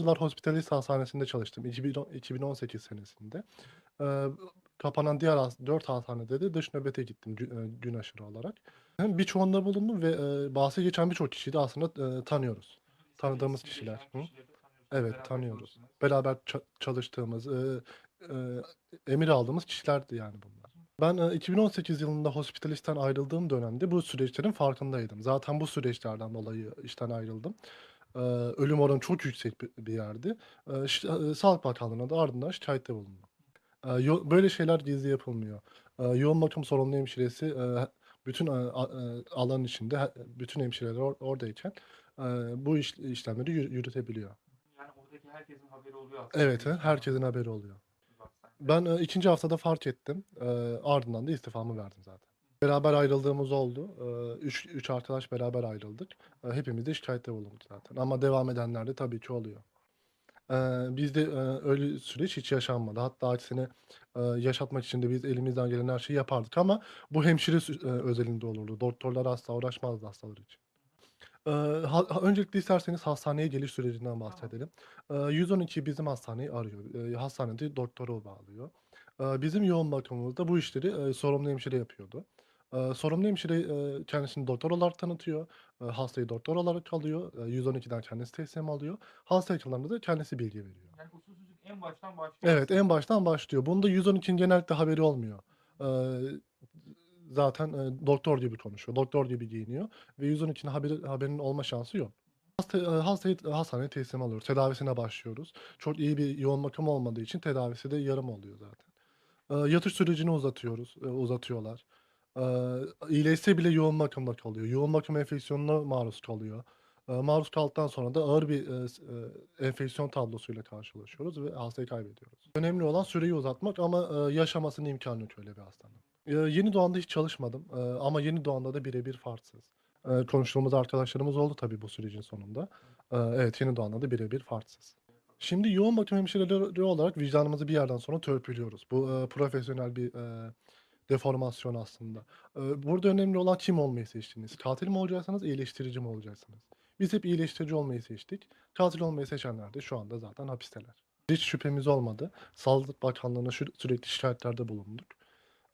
Bağcılar Hospitalist Hastanesi'nde çalıştım 2010 2018 senesinde. Eee, kapanan diğer has 4 hastanede de dış nöbete gittim eee, gün aşırı olarak. Birçoğunda bulundum ve, eee, bahsi geçen birçok kişiyi de aslında, eee, tanıyoruz. Tanıdığımız kişiler. Evet, tanıyoruz. Beraber ça çalıştığımız, eee, emir aldığımız kişilerdi yani bunlar. Ben, eee, 2018 yılında Hospitalist'ten ayrıldığım dönemde bu süreçlerin farkındaydım. Zaten bu süreçlerden dolayı işten ayrıldım. Eee, ölüm oranı çok yüksek bir bir yerdi. Eee, ş eee, Sağlık Bakanlığı'na da ardından şikâyette. Eee, yo böyle şeyler gizli yapılmıyor. Eee, yoğun bakım sorumlu hemşiresi, eee, bütün, eee, a eee, alanın içinde he bütün hemşireler or oradayken, eee, bu iş işlemleri yürü yürütebiliyor. Yani oradaki herkesin haberi oluyor aslında. Evet, he, herkesin haberi oluyor. Bir. Ben, eee, 2. haftada fark ettim. Eee, ardından da istifamı verdim zaten. Beraber ayrıldığımız oldu. Eee, üç üç arkadaş beraber ayrıldık. Eee, hepimiz de şikâyette bulunduk zaten ama devam edenler de tabii ki oluyor. Eee, bizde, eee, öyle süreç hiç yaşanmadı. Hatta aksine, eee, yaşatmak için de biz elimizden gelen her şeyi yapardık ama bu hemşire sü eee, özelinde olurdu. Doktorlar asla uğraşmazdı hastalar için. Ha ha öncelikle isterseniz hastaneye geliş sürecinden Tamam. bahsedelim. Eee, 112 bizim hastaneyi arıyor. Hastanede doktoru bağlıyor. Bizim yoğun bakımımızda bu işleri, eee, sorumlu hemşire yapıyordu. Eee, sorumlu hemşire, eee, kendisini doktor olarak tanıtıyor. Eee, hastayı doktor olarak alıyor. Eee, 112'den kendisi teslim alıyor. Hasta yakınlarına da kendisi bilgi veriyor. Yani usulsüzlük en baştan başlıyor Evet, aslında. en baştan başlıyor. Bunda 112'nin genellikle haberi olmuyor. Eee, zaten, eee, doktor gibi konuşuyor, doktor gibi giyiniyor ve 112'nin haberi haberinin olma şansı yok. Hasta eee, hastayı hastaneye teslim alıyoruz. Tedavisine başlıyoruz. Çok iyi bir yoğun bakım olmadığı için tedavisi de yarım oluyor zaten. Eee, yatış sürecini uzatıyoruz, eee, uzatıyorlar. Eee, iyileşse bile yoğun bakımda kalıyor. Yoğun bakım enfeksiyonuna maruz kalıyor. Eee, maruz kaldıktan sonra da ağır bir, eee, s tablosuyla karşılaşıyoruz ve hastayı kaybediyoruz. Önemli olan süreyi uzatmak ama, eee, yaşamasının imkânı yok öyle bir hastanın. Eee, yeni doğanda hiç çalışmadım, eee, ama yeni doğanda da bire bir farksız. Eee, konuştuğumuz arkadaşlarımız oldu tabii bu sürecin sonunda. Eee, evet, yeni doğanda da bire bir farksız. Şimdi yoğun bakım hemşireleri olarak vicdanımızı bir yerden sonra törpülüyoruz. Bu, eee, profesyonel bir, eee, deformasyon aslında. Eee, burada önemli olan kim olmayı seçtiğiniz. Katil mi olacaksınız, iyileştirici mi olacaksınız? Biz hep iyileştirici olmayı seçtik. Katil olmayı seçenler de şu anda zaten hapisteler. Hiç şüphemiz olmadı. Sağlık Bakanlığı'na sü sürekli şikâyetlerde bulunduk.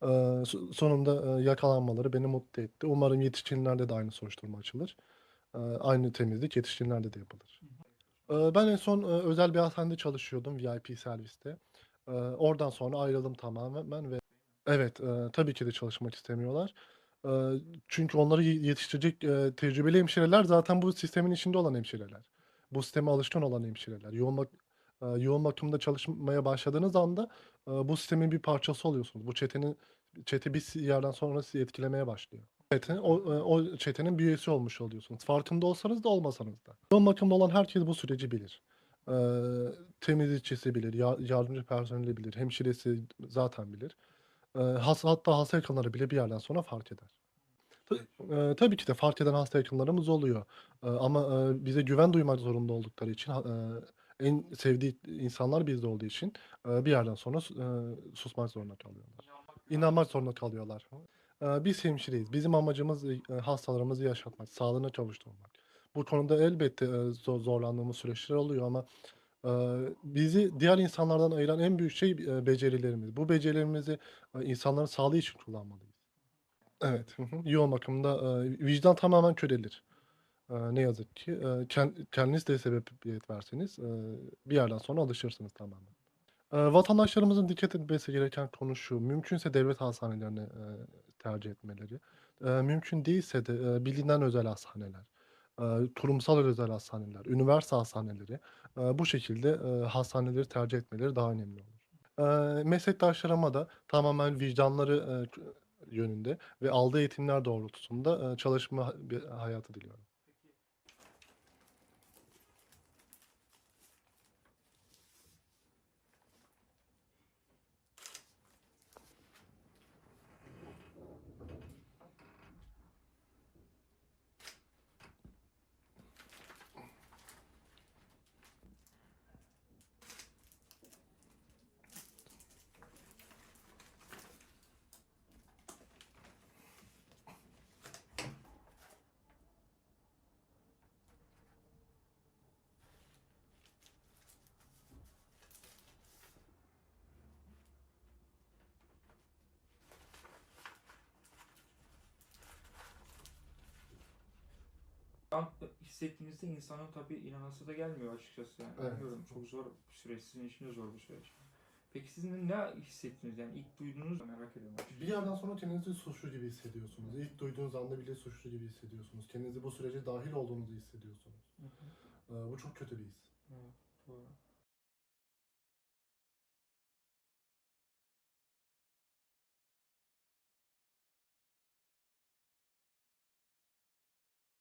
Eee, so sonunda, eee, yakalanmaları beni mutlu etti. Umarım yetişkinlerde de aynı soruşturma açılır. Eee, aynı temizlik yetişkinlerde de yapılır. Eee, ben en son, eee, özel bir hastanede çalışıyordum VIP serviste. Eee, oradan sonra ayrıldım tamamen ve Evet, eee, tabii ki de çalışmak istemiyorlar. Eee, çünkü onları ye yetiştirecek, eee, tecrübeli hemşireler zaten bu sistemin içinde olan hemşireler. Bu sisteme alışkın olan hemşireler. Yoğun bak eee, yoğun bakımda çalışmaya başladığınız anda, eee, bu sistemin bir parçası oluyorsunuz. Bu çetenin çete bir yerden sonra sizi etkilemeye başlıyor. Çete o, o çetenin bir üyesi olmuş oluyorsunuz. Farkında olsanız da olmasanız da. Yoğun bakımda olan herkes bu süreci bilir. Eee, temizlikçisi bilir, ya yardımcı personeli bilir, hemşiresi zaten bilir. Eee, has hatta hasta yakınları bile bir yerden sonra fark eder. Tı eee, tabii ki de fark eden hasta yakınlarımız oluyor. Eee, ama, eee, bize güven duymak zorunda oldukları için, ha eee, en sevdiği insanlar bizde olduğu için, eee, bir yerden sonra su eee, susmak zorunda kalıyorlar. İnanmak zorunda kalıyorlar. Eee, biz hemşireyiz. Bizim amacımız, eee, hastalarımızı yaşatmak, sağlığına kavuşturmak. Bu konuda elbette, eee, zo zorlandığımız süreçler oluyor ama, eee, bizi diğer insanlardan ayıran en büyük şey, eee, becerilerimiz. Bu becerilerimizi, eee, insanların sağlığı için kullanmalıyız. Evet, hı hı. Yoğun bakımda, eee, vicdan tamamen köledir. Eee, ne yazık ki. Eee, ken kendiniz de sebebiyet verseniz, eee, bir yerden sonra alışırsınız tamamen. Eee, vatandaşlarımızın dikkat etmesi gereken konu şu: Mümkünse devlet hastanelerini, eee, tercih etmeleri. Eee, mümkün değilse de, eee, bilinen özel hastaneler, eee, kurumsal özel hastaneler, üniversite hastaneleri, bu şekilde, hastaneleri tercih etmeleri daha önemli olur. Meslektaşlarıma da tamamen vicdanları, yönünde ve aldığı eğitimler doğrultusunda, çalışma hayatı diliyorum. An hissettiğinizde insanın tabii inanası da gelmiyor açıkçası yani. Evet. Bilmiyorum çok zor bir süreç. Sizin için de zor bir süreç. Peki sizin ne hissettiniz yani ilk duyduğunuz merak ediyorum. Bir yerden sonra kendinizi suçlu gibi hissediyorsunuz. İlk duyduğunuz anda bile suçlu gibi hissediyorsunuz. Kendinizi bu sürece dahil olduğunuzu hissediyorsunuz. Hı hı. Ee, bu çok kötü bir his. Evet.